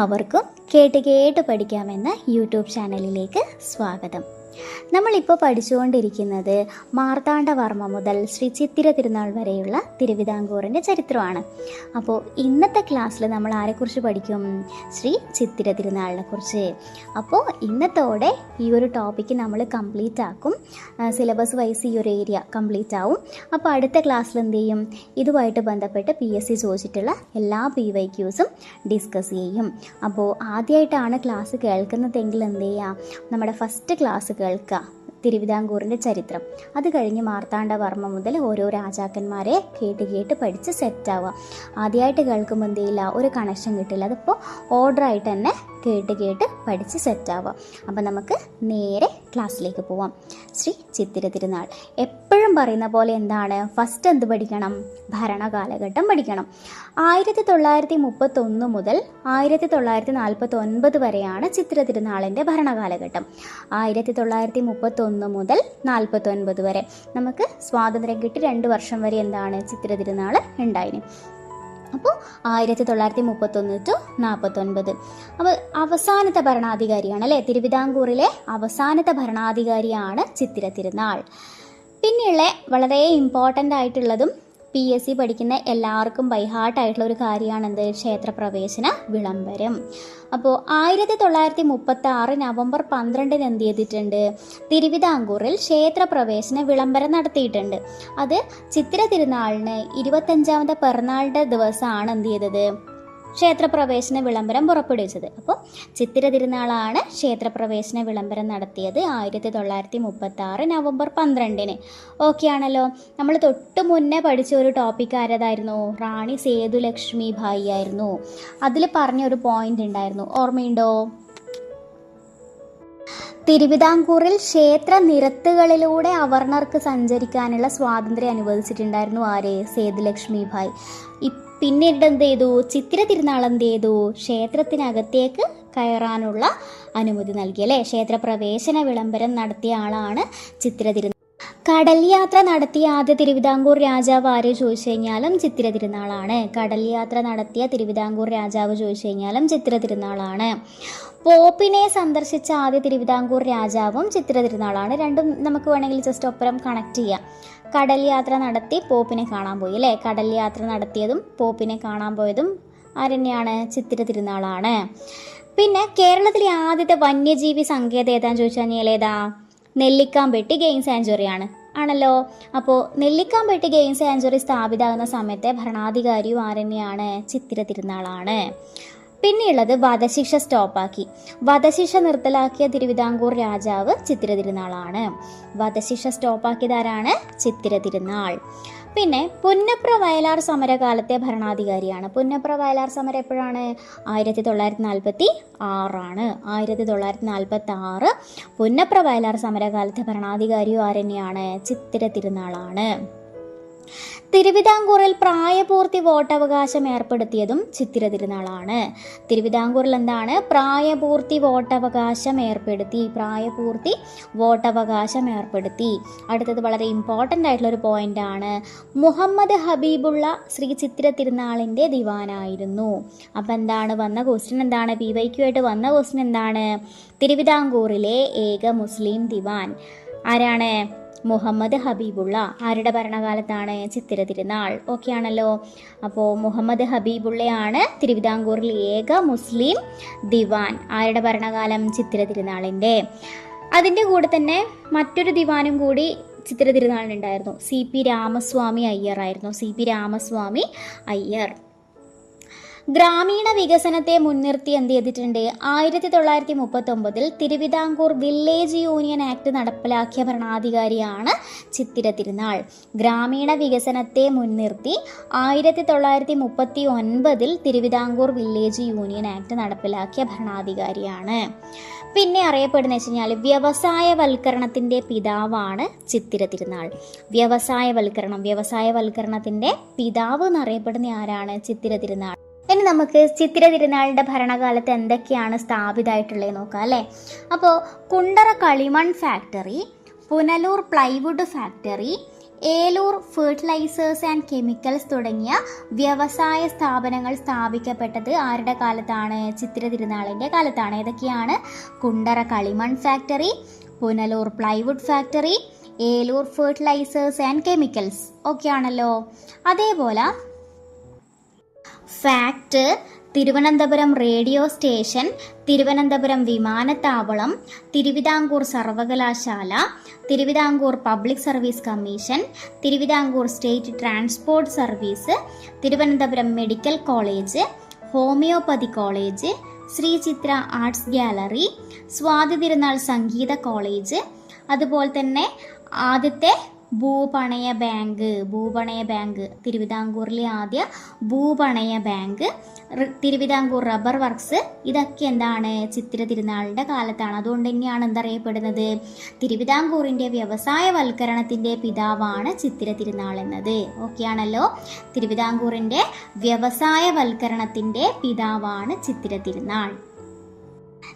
എല്ലാവർക്കും കേട്ട് കേട്ട് പഠിക്കാമെന്ന യൂട്യൂബ് ചാനലിലേക്ക് സ്വാഗതം. നമ്മളിപ്പോൾ പഠിച്ചുകൊണ്ടിരിക്കുന്നത് മാർത്താണ്ഡവർമ്മ മുതൽ ശ്രീ ചിത്തിര തിരുനാൾ വരെയുള്ള തിരുവിതാംകൂറിന്റെ ചരിത്രമാണ്. അപ്പോൾ ഇന്നത്തെ ക്ലാസ്സിൽ നമ്മൾ ആരെക്കുറിച്ച് പഠിക്കും? ശ്രീ ചിത്തിര തിരുനാളിനെ കുറിച്ച്. അപ്പോൾ ഇന്നത്തോടെ ഈ ഒരു ടോപ്പിക്ക് നമ്മൾ കംപ്ലീറ്റ് ആക്കും. സിലബസ് വൈസ് ഈ ഒരു ഏരിയ കംപ്ലീറ്റ് ആവും. അപ്പോൾ അടുത്ത ക്ലാസ്സിൽ എന്ത് ചെയ്യും? ഇതുമായിട്ട് ബന്ധപ്പെട്ട് പി എസ് സി ചോദിച്ചിട്ടുള്ള എല്ലാ പി വൈ ക്യൂസും ഡിസ്കസ് ചെയ്യും. അപ്പോൾ ആദ്യമായിട്ടാണ് ക്ലാസ് കേൾക്കുന്നതെങ്കിൽ എന്ത് ചെയ്യുക നമ്മുടെ ഫസ്റ്റ് ക്ലാസ് കേൾക്കുക തിരുവിതാംകൂറിന്റെ ചരിത്രം. അത് കഴിഞ്ഞ് മാർത്താണ്ഡവർമ്മ മുതൽ ഓരോ രാജാക്കന്മാരെ കേട്ട് കേട്ട് പഠിച്ച് സെറ്റാവുക ആദ്യമായിട്ട് കേൾക്കുമ്പോൾ എന്ത് ചെയ്യില്ല ഒരു കണക്ഷൻ കിട്ടില്ല. അതിപ്പോൾ ഓർഡറായിട്ട് തന്നെ കേട്ട് കേട്ട് പഠിച്ച് സെറ്റാവുക അപ്പം നമുക്ക് നേരെ ക്ലാസ്സിലേക്ക് പോവാം. ശ്രീ ചിത്തിര തിരുനാൾ. എപ്പോഴും പറയുന്ന പോലെ എന്താണ്? ഫസ്റ്റ് എന്ത് പഠിക്കണം? ഭരണകാലഘട്ടം പഠിക്കണം. ആയിരത്തി തൊള്ളായിരത്തി മുപ്പത്തൊന്ന് മുതൽ ആയിരത്തി തൊള്ളായിരത്തി നാൽപ്പത്തി ഒൻപത് വരെയാണ് ചിത്ര തിരുനാളിന്റെ ഭരണകാലഘട്ടം. ആയിരത്തി തൊള്ളായിരത്തി മുപ്പത്തൊന്ന് മുതൽ നാൽപ്പത്തൊൻപത് വരെ. നമുക്ക് സ്വാതന്ത്ര്യം കിട്ടി രണ്ട് വർഷം വരെ എന്താണ് ചിത്ര തിരുനാൾ ഉണ്ടായിന്. അപ്പോൾ ആയിരത്തി തൊള്ളായിരത്തി മുപ്പത്തൊന്ന് ടു നാൽപ്പത്തൊൻപത് അപ്പോൾ അവസാനത്തെ ഭരണാധികാരിയാണ് അല്ലേ? തിരുവിതാംകൂറിലെ അവസാനത്തെ ഭരണാധികാരിയാണ് ചിത്തിര തിരുനാൾ പിന്നെയുള്ള വളരെ ഇമ്പോർട്ടന്റ് ആയിട്ടുള്ളതും പി എസ് സി പഠിക്കുന്ന എല്ലാവർക്കും ബൈഹാർട്ടായിട്ടുള്ള ഒരു കാര്യമാണ് എന്ത്? ക്ഷേത്രപ്രവേശന വിളംബരം. അപ്പോൾ ആയിരത്തി തൊള്ളായിരത്തി മുപ്പത്തി ആറ് നവംബർ പന്ത്രണ്ടിന് എന്ത് ചെയ്തിട്ടുണ്ട്? തിരുവിതാംകൂറിൽ ക്ഷേത്രപ്രവേശന വിളംബരം നടത്തിയിട്ടുണ്ട്. അത് ചിത്തിര തിരുനാളിന് ഇരുപത്തഞ്ചാമത്തെ പിറന്നാളിന്റെ ദിവസമാണ് എന്ത് ചെയ്തത്? ക്ഷേത്രപ്രവേശന വിളംബരം പുറപ്പെടുവിച്ചത്. അപ്പോൾ ചിത്തിര തിരുനാളാണ് ക്ഷേത്രപ്രവേശന വിളംബരം നടത്തിയത് ആയിരത്തി തൊള്ളായിരത്തി മുപ്പത്തി ആറ് നവംബർ പന്ത്രണ്ടിന്. ഓക്കെ ആണല്ലോ. നമ്മൾ തൊട്ട് മുന്നേ പഠിച്ച ഒരു ടോപ്പിക് ആരതായിരുന്നു? റാണി സേതുലക്ഷ്മി ഭായി ആയിരുന്നു. അതിൽ പറഞ്ഞ ഒരു പോയിന്റ് ഉണ്ടായിരുന്നു. ഓർമ്മയുണ്ടോ? തിരുവിതാംകൂറിൽ ക്ഷേത്ര നിരത്തുകളിലൂടെ അവർണർക്ക് സഞ്ചരിക്കാനുള്ള സ്വാതന്ത്ര്യം അനുവദിച്ചിട്ടുണ്ടായിരുന്നു ആര്? സേതുലക്ഷ്മി ഭായ്. ഇ- പിന്നീട് എന്ത് ചെയ്തു ചിത്തിര തിരുനാൾ എന്ത് ചെയ്തു ക്ഷേത്രത്തിനകത്തേക്ക് കയറാനുള്ള അനുമതി നൽകി അല്ലേ? ക്ഷേത്രപ്രവേശന വിളംബരം നടത്തിയ ആളാണ് ചിത്തിര തിരുനാൾ കടൽ യാത്ര നടത്തിയ ആദ്യ തിരുവിതാംകൂർ രാജാവ് ആര് ചോദിച്ചു കഴിഞ്ഞാലും ചിത്തിര തിരുനാളാണ് കടൽ യാത്ര നടത്തിയ തിരുവിതാംകൂർ രാജാവ് ചോദിച്ചു കഴിഞ്ഞാലും ചിത്തിര തിരുനാളാണ് പോപ്പിനെ സന്ദർശിച്ച ആദ്യ തിരുവിതാംകൂർ രാജാവും ചിത്തിര തിരുനാളാണ് രണ്ടും നമുക്ക് വേണമെങ്കിൽ ജസ്റ്റ് ഒപ്പരം കണക്ട് ചെയ്യാം. കടൽ യാത്ര നടത്തി പോപ്പിനെ കാണാൻ പോയി അല്ലേ? കടൽ യാത്ര നടത്തിയതും പോപ്പിനെ കാണാൻ പോയതും ആരെന്നെയാണ് ചിത്തിര തിരുനാളാണ്. പിന്നെ കേരളത്തിലെ ആദ്യത്തെ വന്യജീവി സങ്കേതം ഏതാന്ന് ചോദിച്ചു കഴിഞ്ഞാൽ ഏതാ? നെല്ലിക്കാമ്പെട്ടി ഗെയിം സാഞ്ചുറി ആണ്. ആണല്ലോ? അപ്പോൾ നെല്ലിക്കാമ്പെട്ടി ഗെയിം സാഞ്ചുറി സ്ഥാപിതാകുന്ന സമയത്തെ ഭരണാധികാരിയും ആരെന്നെയാണ് ചിത്തിര തിരുനാളാണ്. പിന്നെയുള്ളത് വധശിക്ഷ സ്റ്റോപ്പാക്കി. വധശിക്ഷ നിർത്തലാക്കിയ തിരുവിതാംകൂർ രാജാവ് ചിത്തിര തിരുനാളാണ്. വധശിക്ഷ സ്റ്റോപ്പാക്കിയതാരാണ്? ചിത്തിര തിരുനാൾ. പിന്നെ പുന്നപ്ര വയലാർ സമരകാലത്തെ ഭരണാധികാരിയാണ്. പുന്നപ്ര വയലാർ സമരം എപ്പോഴാണ്? ആയിരത്തി തൊള്ളായിരത്തി നാൽപ്പത്തി ആറാണ് ആയിരത്തി തൊള്ളായിരത്തി നാൽപ്പത്തി ആറ് പുന്നപ്ര വയലാർ സമരകാലത്തെ ഭരണാധികാരിയും ആരെന്നെയാണ്? ചിത്തിര തിരുനാളാണ്. തിരുവിതാംകൂറിൽ പ്രായപൂർത്തി വോട്ടവകാശം ഏർപ്പെടുത്തിയതും ചിത്തിര തിരുനാളാണ്. തിരുവിതാംകൂറിൽ എന്താണ്? പ്രായപൂർത്തി വോട്ടവകാശം ഏർപ്പെടുത്തി പ്രായപൂർത്തി വോട്ടവകാശം ഏർപ്പെടുത്തി. അടുത്തത് വളരെ ഇമ്പോർട്ടന്റ് ആയിട്ടുള്ള ഒരു പോയിന്റ് ആണ്. മുഹമ്മദ് ഹബീബുള്ള ശ്രീ ചിത്തിര തിരുനാളിന്റെ ദിവാനായിരുന്നു. അപ്പം എന്താണ്? വന്ന ക്വസ്റ്റ്യൻ എന്താണ്? പി വൈക്കു ആയിട്ട് വന്ന ക്വസ്റ്റ്യൻ എന്താണ്? തിരുവിതാംകൂറിലെ ഏക മുസ്ലിം ദിവാൻ. ആരാണ്? മുഹമ്മദ് ഹബീബുള്ള. ആരുടെ ഭരണകാലത്താണ് ചിത്തിര തിരുനാൾ? ഓക്കെ ആണല്ലോ അപ്പോൾ മുഹമ്മദ് ഹബീബുള്ളയാണ് തിരുവിതാംകൂറിൽ ഏക മുസ്ലിം ദിവാൻ. ആരുടെ ഭരണകാലം? ചിത്തിര തിരുനാളിന്റെ അതിന്റെ കൂടെ തന്നെ മറ്റൊരു ദിവാനും കൂടി ചിത്തിര തിരുനാളിനുണ്ടായിരുന്നു. സി പി രാമസ്വാമി അയ്യർ ആയിരുന്നു. C P Ramaswamy Iyer. ഗ്രാമീണ വികസനത്തെ മുൻനിർത്തി എന്ത് ചെയ്തിട്ടുണ്ട്? ആയിരത്തി തൊള്ളായിരത്തി മുപ്പത്തൊമ്പതിൽ തിരുവിതാംകൂർ വില്ലേജ് യൂണിയൻ ആക്ട് നടപ്പിലാക്കിയ ഭരണാധികാരിയാണ് ചിത്തിര തിരുനാൾ. ഗ്രാമീണ വികസനത്തെ മുൻനിർത്തി ആയിരത്തി തൊള്ളായിരത്തി മുപ്പത്തി ഒൻപതിൽ തിരുവിതാംകൂർ വില്ലേജ് യൂണിയൻ ആക്ട് നടപ്പിലാക്കിയ ഭരണാധികാരിയാണ്. പിന്നെ അറിയപ്പെടുന്ന വെച്ച് കഴിഞ്ഞാൽ വ്യവസായവൽക്കരണത്തിന്റെ പിതാവാണ് ചിത്തിര തിരുനാൾ. വ്യവസായവൽക്കരണം വ്യവസായവൽക്കരണത്തിന്റെ പിതാവ് എന്നറിയപ്പെടുന്ന ആരാണ്? ചിത്തിര തിരുനാൾ. ഇനി നമുക്ക് ചിത്തിര തിരുനാളിന്റെ ഭരണകാലത്ത് എന്തൊക്കെയാണ് സ്ഥാപിതമായിട്ടുള്ളത് നോക്കാം അല്ലേ? അപ്പോൾ കുണ്ടറ കളിമൺ factory Punalur plywood factory Eloor fertilisers and chemicals തുടങ്ങിയ വ്യവസായ സ്ഥാപനങ്ങൾ സ്ഥാപിക്കപ്പെട്ടത് ആരുടെ കാലത്താണ്? ചിത്തിര തിരുനാളിന്റെ കാലത്താണ്. ഏതൊക്കെയാണ്? കുണ്ടറ കളിമൺ factory Punalur plywood factory Eloor fertilisers and chemicals. ഒക്കെ ആണല്ലോ അതേപോലെ FACT Thiruvananthapuram radio station Thiruvananthapuram വിമാനത്താവളം തിരുവിതാംകൂർ സർവകലാശാല Thiruvithamkoor public service commission Thiruvithamkoor state transport service Thiruvananthapuram medical college homoeopathy college Shri Chithra arts gallery Swathi Thirunal സംഗീത college അതുപോലെ തന്നെ ആദ്യത്തെ ഭൂപണയ bank ഭൂപണയ bank. തിരുവിതാംകൂറിലെ ആദ്യ ഭൂപണയ ബാങ്ക്. Thiruvithamkoor rubber works. ഇതൊക്കെ എന്താണ്? ചിത്തിര തിരുനാളിന്റെ കാലത്താണ്. അതുകൊണ്ട് തന്നെയാണ് എന്തറിയപ്പെടുന്നത്? തിരുവിതാംകൂറിന്റെ വ്യവസായവൽക്കരണത്തിന്റെ പിതാവാണ് ചിത്തിര തിരുനാൾ എന്നത്. ഓക്കെയാണല്ലോ തിരുവിതാംകൂറിന്റെ വ്യവസായവൽക്കരണത്തിന്റെ പിതാവാണ് ചിത്തിര തിരുനാൾ.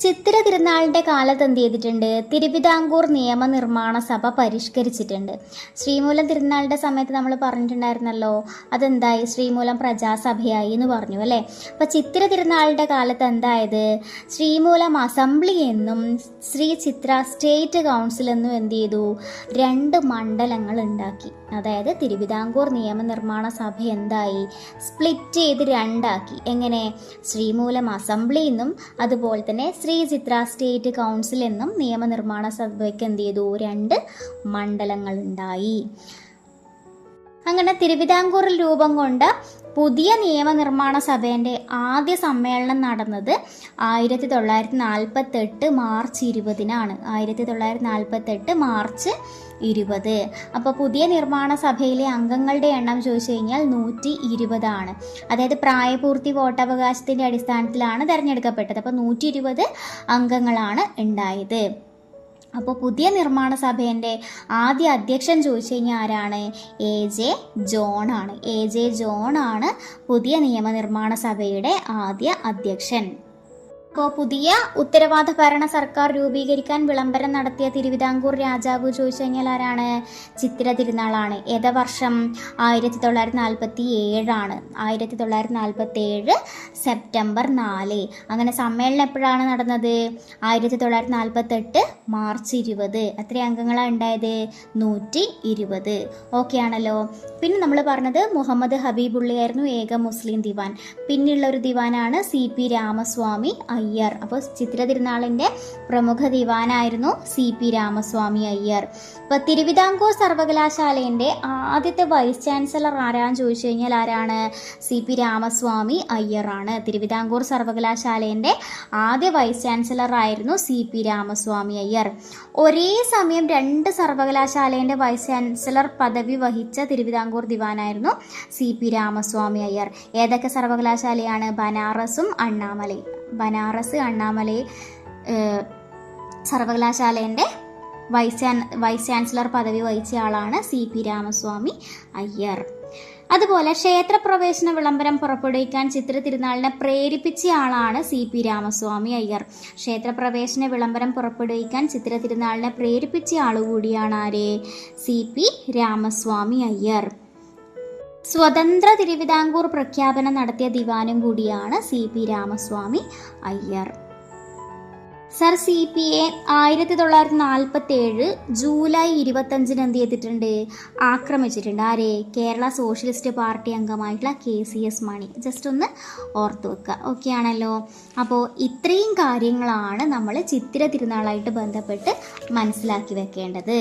ചിത്തിര തിരുനാളിന്റെ കാലത്ത് എന്ത് ചെയ്തിട്ടുണ്ട്? തിരുവിതാംകൂർ നിയമനിർമ്മാണ സഭ പരിഷ്കരിച്ചിട്ടുണ്ട്. ശ്രീമൂലം തിരുനാളിന്റെ സമയത്ത് നമ്മൾ പറഞ്ഞിട്ടുണ്ടായിരുന്നല്ലോ അതെന്തായി? ശ്രീമൂലം പ്രജാസഭയായി എന്ന് പറഞ്ഞു അല്ലേ? അപ്പോൾ ചിത്തിര തിരുനാളിന്റെ കാലത്ത് എന്തായത്? ശ്രീമൂലം അസംബ്ലി എന്നും ശ്രീ ചിത്ര സ്റ്റേറ്റ് കൗൺസിൽ എന്നും എന്ത് ചെയ്തു? രണ്ട് മണ്ഡലങ്ങൾ ഉണ്ടാക്കി. അതായത് തിരുവിതാംകൂർ നിയമനിർമ്മാണ സഭ എന്തായി? സ്പ്ലിറ്റ് ചെയ്ത് രണ്ടാക്കി. എങ്ങനെ? ശ്രീമൂലം അസംബ്ലി എന്നും അതുപോലെ തന്നെ ശ്രീ ചിത്ര സ്റ്റേറ്റ് കൗൺസിൽ എന്നും നിയമനിർമ്മാണ സഭയ്ക്ക് എന്ത് ചെയ്തു? രണ്ട് മണ്ഡലങ്ങൾ ഉണ്ടായി അങ്ങനെ തിരുവിതാംകൂറിൽ രൂപം കൊണ്ട പുതിയ നിയമനിർമ്മാണ സഭേന്റെ ആദ്യ സമ്മേളനം നടന്നത് ആയിരത്തി തൊള്ളായിരത്തി നാൽപ്പത്തെട്ട് മാർച്ച് ഇരുപതിനാണ്. ആയിരത്തി തൊള്ളായിരത്തി നാൽപ്പത്തെട്ട് മാർച്ച് ഇരുപത്. അപ്പോൾ പുതിയ നിർമ്മാണ സഭയിലെ അംഗങ്ങളുടെ എണ്ണം ചോദിച്ചു കഴിഞ്ഞാൽ നൂറ്റി ഇരുപതാണ്. അതായത് പ്രായപൂർത്തി വോട്ടവകാശത്തിന്റെ അടിസ്ഥാനത്തിലാണ് തിരഞ്ഞെടുക്കപ്പെട്ടത്. അപ്പോൾ നൂറ്റി ഇരുപത് അംഗങ്ങളാണ് ഉണ്ടായത്. അപ്പോൾ പുതിയ നിർമ്മാണ സഭേന്റെ ആദ്യ അധ്യക്ഷൻ ചോദിച്ചു കഴിഞ്ഞാൽ ആരാണ്? എ ജെ ജോൺ ആണ്. എ ജെ ജോൺ ആണ് പുതിയ നിയമനിർമ്മാണ സഭയുടെ ആദ്യ അധ്യക്ഷൻ. അപ്പോൾ പുതിയ ഉത്തരവാദ ഭരണ സർക്കാർ രൂപീകരിക്കാൻ വിളംബരം നടത്തിയ തിരുവിതാംകൂർ രാജാവ് ചോദിച്ചു കഴിഞ്ഞാൽ ആരാണ്? ചിത്തിര തിരുനാളാണ്. ഏത വർഷം? ആയിരത്തി തൊള്ളായിരത്തി നാൽപ്പത്തി ഏഴാണ് ആയിരത്തി തൊള്ളായിരത്തി നാൽപ്പത്തി ഏഴ് സെപ്റ്റംബർ നാല്. അങ്ങനെ സമ്മേളനം എപ്പോഴാണ് നടന്നത്? ആയിരത്തി തൊള്ളായിരത്തി നാൽപ്പത്തെട്ട് മാർച്ച് ഇരുപത്. എത്ര അംഗങ്ങളാണ് ഉണ്ടായത്? നൂറ്റി ഇരുപത് ഓക്കെ ആണല്ലോ. പിന്നെ നമ്മൾ പറഞ്ഞത് മുഹമ്മദ് ഹബീബുള്ളിയായിരുന്നു ഏക മുസ്ലിം ദിവാൻ. പിന്നെയുള്ള ഒരു ദിവാനാണ് സി പി രാമസ്വാമി അയ്യർ. അപ്പോൾ ചിത്ര തിരുനാളിന്റെ പ്രമുഖ ദിവാനായിരുന്നു സി പി രാമസ്വാമി അയ്യർ. ഇപ്പോൾ തിരുവിതാംകൂർ സർവകലാശാലയുടെ ആദ്യത്തെ വൈസ് ചാൻസലർ ആരാന്ന് ചോദിച്ചു കഴിഞ്ഞാൽ ആരാണ്? സി പി രാമസ്വാമി അയ്യറാണ്. തിരുവിതാംകൂർ സർവകലാശാലയുടെ ആദ്യ വൈസ് ചാൻസലർ ആയിരുന്നു സി പി രാമസ്വാമി അയ്യർ. ഒരേ സമയം രണ്ട് സർവകലാശാലയുടെ വൈസ് ചാൻസലർ പദവി വഹിച്ച തിരുവിതാംകൂർ ദിവാനായിരുന്നു സി പി രാമസ്വാമി അയ്യർ. ഏതൊക്കെ സർവകലാശാലയാണ്? ബനാറസും അണ്ണാമലയും ബനാറസ് അണ്ണാമലൈ ഏഹ്, സർവകലാശാലേന്റെ വൈസ് ചാൻ വൈസ് ചാൻസലർ പദവി വഹിച്ച ആളാണ് സി പി രാമസ്വാമി അയ്യർ. അതുപോലെ ക്ഷേത്രപ്രവേശന വിളംബരം പുറപ്പെടുവിക്കാൻ ചിത്ര തിരുനാളിനെ പ്രേരിപ്പിച്ച ആളാണ് സി പി രാമസ്വാമി അയ്യർ. ക്ഷേത്രപ്രവേശന വിളംബരം പുറപ്പെടുവിക്കാൻ ചിത്ര തിരുനാളിനെ പ്രേരിപ്പിച്ച ആളുകൂടിയാണ് ആര്? C P Ramaswamy Iyer. സ്വതന്ത്ര തിരുവിതാംകൂർ പ്രഖ്യാപനം നടത്തിയ ദിവാനും കൂടിയാണ് C P Ramaswamy Iyer. Sir C P A ആയിരത്തി തൊള്ളായിരത്തി നാൽപ്പത്തി ഏഴ് ജൂലൈ ഇരുപത്തഞ്ചിന് എന്ത് ചെയ്തിട്ടുണ്ട്? ആക്രമിച്ചിട്ടുണ്ട്. ആരെ? Kerala socialist party അംഗമായിട്ടുള്ള K C S Mani. Just ഒന്ന് ഓർത്തു വെക്കുക ഓക്കെ ആണല്ലോ. അപ്പോൾ ഇത്രയും കാര്യങ്ങളാണ് നമ്മൾ ചിത്തിര തിരുനാളായിട്ട് ബന്ധപ്പെട്ട് മനസ്സിലാക്കി വെക്കേണ്ടത്.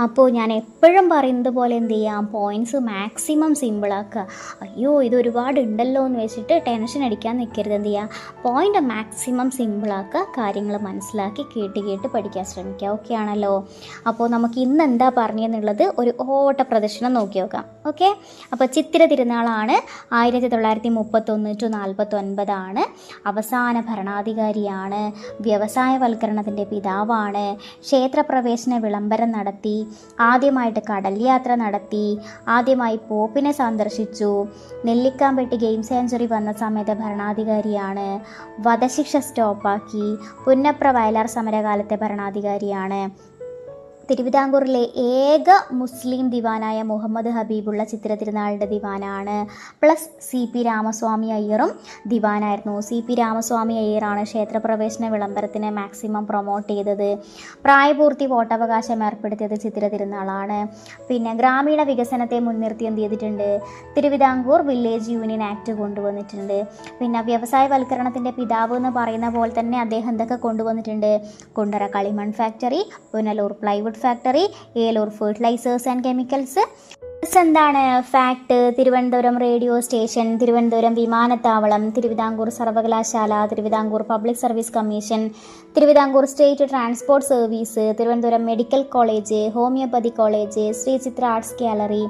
അപ്പോൾ ഞാൻ എപ്പോഴും പറയുന്നത് പോലെ എന്ത് ചെയ്യാം? പോയിന്റ്സ് മാക്സിമം സിമ്പിളാക്കുക അയ്യോ ഇത് ഒരുപാട് ഉണ്ടല്ലോ എന്ന് വെച്ചിട്ട് ടെൻഷൻ അടിക്കാൻ നിൽക്കരുത് എന്ത് ചെയ്യുക പോയിന്റ് മാക്സിമം സിമ്പിളാക്കുക കാര്യങ്ങൾ മനസ്സിലാക്കി കേട്ട് കേട്ട് പഠിക്കാൻ ശ്രമിക്കുക ഓക്കെ ആണല്ലോ? അപ്പോൾ നമുക്ക് ഇന്ന് എന്താ പറഞ്ഞതെന്നുള്ളത് ഒരു ഓട്ട പ്രദർശനം നോക്കി നോക്കാം. ഓക്കെ അപ്പോൾ ചിത്തിര തിരുനാളാണ്. ആയിരത്തി തൊള്ളായിരത്തി മുപ്പത്തൊന്ന് ടു നാൽപ്പത്തൊൻപതാണ് അവസാന ഭരണാധികാരിയാണ്. വ്യവസായവൽക്കരണത്തിന്റെ പിതാവാണ്. ക്ഷേത്രപ്രവേശന വിളംബരം നടത്തി. ആദ്യമായിട്ട് കടൽ യാത്ര നടത്തി ആദ്യമായി പോപ്പിനെ സന്ദർശിച്ചു. നെല്ലിക്കാമ്പെട്ടി ഗെയിം സെഞ്ചുറി വന്ന സമയത്തെ ഭരണാധികാരിയാണ്. വധശിക്ഷ സ്റ്റോപ്പാക്കി. പുന്നപ്ര വയലാർ സമരകാലത്തെ ഭരണാധികാരിയാണ്. തിരുവിതാംകൂറിലെ ഏക മുസ്ലിം ദിവാനായ മുഹമ്മദ് ഹബീബുള്ള ചിത്ര തിരുനാളിന്റെ ദിവാനാണ്. പ്ലസ് സി പി രാമസ്വാമി അയ്യറും ദിവാനായിരുന്നു. സി പി രാമസ്വാമി അയ്യറാണ് ക്ഷേത്രപ്രവേശന വിളംബരത്തിന് മാക്സിമം പ്രൊമോട്ട് ചെയ്തത്. പ്രായപൂർത്തി വോട്ടവകാശം ഏർപ്പെടുത്തിയത് ചിത്ര തിരുനാളാണ് പിന്നെ ഗ്രാമീണ വികസനത്തെ മുൻനിർത്തി എന്ത് ചെയ്തിട്ടുണ്ട്? തിരുവിതാംകൂർ വില്ലേജ് യൂണിയൻ ആക്ട് കൊണ്ടുവന്നിട്ടുണ്ട്. പിന്നെ വ്യവസായവൽക്കരണത്തിന്റെ പിതാവ് എന്ന് പറയുന്ന പോലെ തന്നെ അദ്ദേഹം എന്തൊക്കെ കൊണ്ടുവന്നിട്ടുണ്ട്. കുണ്ടറ കളിമൺ factory Punalur plywood factory Eloor fertilisers and chemicals എന്താണ് FACT Thiruvananthapuram radio station Thiruvananthapuram വിമാനത്താവളം തിരുവിതാംകൂർ സർവകലാശാല Thiruvithamkoor public service commission Thiruvithamkoor state transport service Thiruvananthapuram medical college homoeopathy college Shri Chithra arts gallery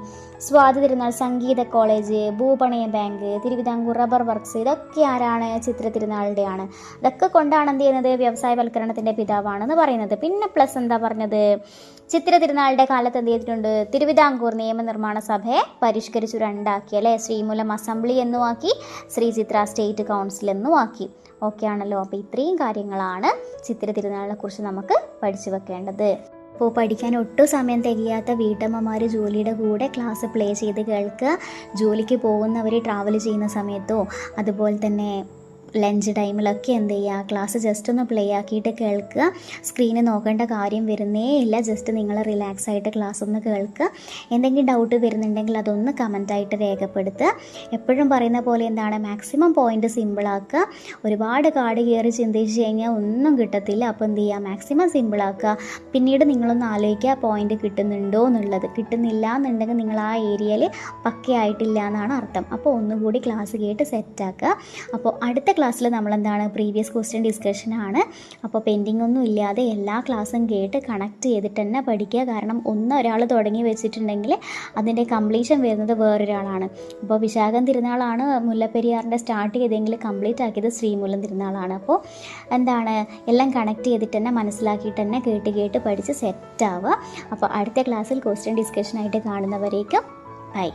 Swathi Thirunal സംഗീത college ഭൂപണയ bank Thiruvithamkoor rubber works ഇതൊക്കെ ആരാണ് ചിത്ര തിരുനാളിന്റെയാണ് ഇതൊക്കെ കൊണ്ടാണ് എന്ത് ചെയ്യുന്നത്? വ്യവസായവൽക്കരണത്തിന്റെ പിതാവാണെന്ന് പറയുന്നത്. പിന്നെ പ്ലസ് എന്താ പറഞ്ഞത്? ചിത്ര തിരുനാളിന്റെ കാലത്ത് എന്ത് ചെയ്തിട്ടുണ്ട്? തിരുവിതാംകൂർ നിയമനിർമ്മാണ സഭയെ പരിഷ്കരിച്ചു രണ്ടാക്കി അല്ലേ? ശ്രീമൂലം അസംബ്ലി എന്നും ആക്കി ശ്രീ ചിത്ര സ്റ്റേറ്റ് കൗൺസിൽ എന്നും ആക്കി. ഓക്കെ ആണല്ലോ. അപ്പോൾ ഇത്രയും കാര്യങ്ങളാണ് ചിത്ര തിരുനാളിനെ കുറിച്ച് നമുക്ക് പഠിച്ചു വെക്കേണ്ടത്. അപ്പോൾ പഠിക്കാൻ ഒട്ടും സമയം തികയാത്ത വീട്ടമ്മമാർ ജോലിയുടെ കൂടെ ക്ലാസ് പ്ലേ ചെയ്ത് കേൾക്കുക. ജോലിക്ക് പോകുന്നവർ ട്രാവൽ ചെയ്യുന്ന സമയത്തോ അതുപോലെ തന്നെ ലഞ്ച് ടൈമിലൊക്കെ എന്ത് ചെയ്യുക ക്ലാസ് ജസ്റ്റ് ഒന്ന് പ്ലേ ആക്കിയിട്ട് കേൾക്കുക. സ്ക്രീന് നോക്കേണ്ട കാര്യം വരുന്നേ ഇല്ല. ജസ്റ്റ് നിങ്ങൾ റിലാക്സ് ആയിട്ട് ക്ലാസ് ഒന്ന് കേൾക്കുക. എന്തെങ്കിലും ഡൗട്ട് വരുന്നുണ്ടെങ്കിൽ അതൊന്ന് കമന്റായിട്ട് രേഖപ്പെടുത്തുക. എപ്പോഴും പറയുന്ന പോലെ എന്താണ്? മാക്സിമം പോയിന്റ് സിമ്പിളാക്കുക ഒരുപാട് കാട് കയറി ചിന്തിച്ച് കഴിഞ്ഞാൽ ഒന്നും കിട്ടത്തില്ല. അപ്പോൾ എന്ത് ചെയ്യുക മാക്സിമം സിമ്പിളാക്കുക പിന്നീട് നിങ്ങളൊന്ന് ആലോചിക്കുക പോയിന്റ് കിട്ടുന്നുണ്ടോ എന്നുള്ളത്. കിട്ടുന്നില്ല എന്നുണ്ടെങ്കിൽ നിങ്ങൾ ആ ഏരിയയിൽ പക്കയായിട്ടില്ല എന്നാണ് അർത്ഥം. അപ്പോൾ ഒന്നുകൂടി ക്ലാസ് കേട്ട് സെറ്റാക്കുക അപ്പോൾ അടുത്ത ക്ലാസ്സിൽ നമ്മളെന്താണ്? പ്രീവിയസ് ക്വസ്റ്റ്യൻ ഡിസ്കഷൻ ആണ്. അപ്പോൾ പെൻഡിങ് ഒന്നും ഇല്ലാതെ എല്ലാ ക്ലാസ്സും കേട്ട് കണക്ട് ചെയ്തിട്ട് തന്നെ പഠിക്കുക. കാരണം ഒന്ന് ഒരാൾ തുടങ്ങി വെച്ചിട്ടുണ്ടെങ്കിൽ അതിന്റെ കംപ്ലീഷൻ വരുന്നത് വേറൊരാളാണ്. അപ്പോൾ വിശാഖം തിരുനാളാണ് മുല്ലപ്പെരിയാറിന്റെ സ്റ്റാർട്ട് ചെയ്തെങ്കിൽ കംപ്ലീറ്റ് ആക്കിയത് ശ്രീമൂലം തിരുനാളാണ്. അപ്പോൾ എന്താണ്? എല്ലാം കണക്ട് ചെയ്തിട്ട് തന്നെ മനസ്സിലാക്കിയിട്ട് തന്നെ കേട്ട് കേട്ട് പഠിച്ച് സെറ്റ് ആവുക. അപ്പോൾ അടുത്ത ക്ലാസ്സിൽ ക്വസ്റ്റ്യൻ ഡിസ്കഷനായിട്ട് കാണുന്നവരേക്കും ബൈ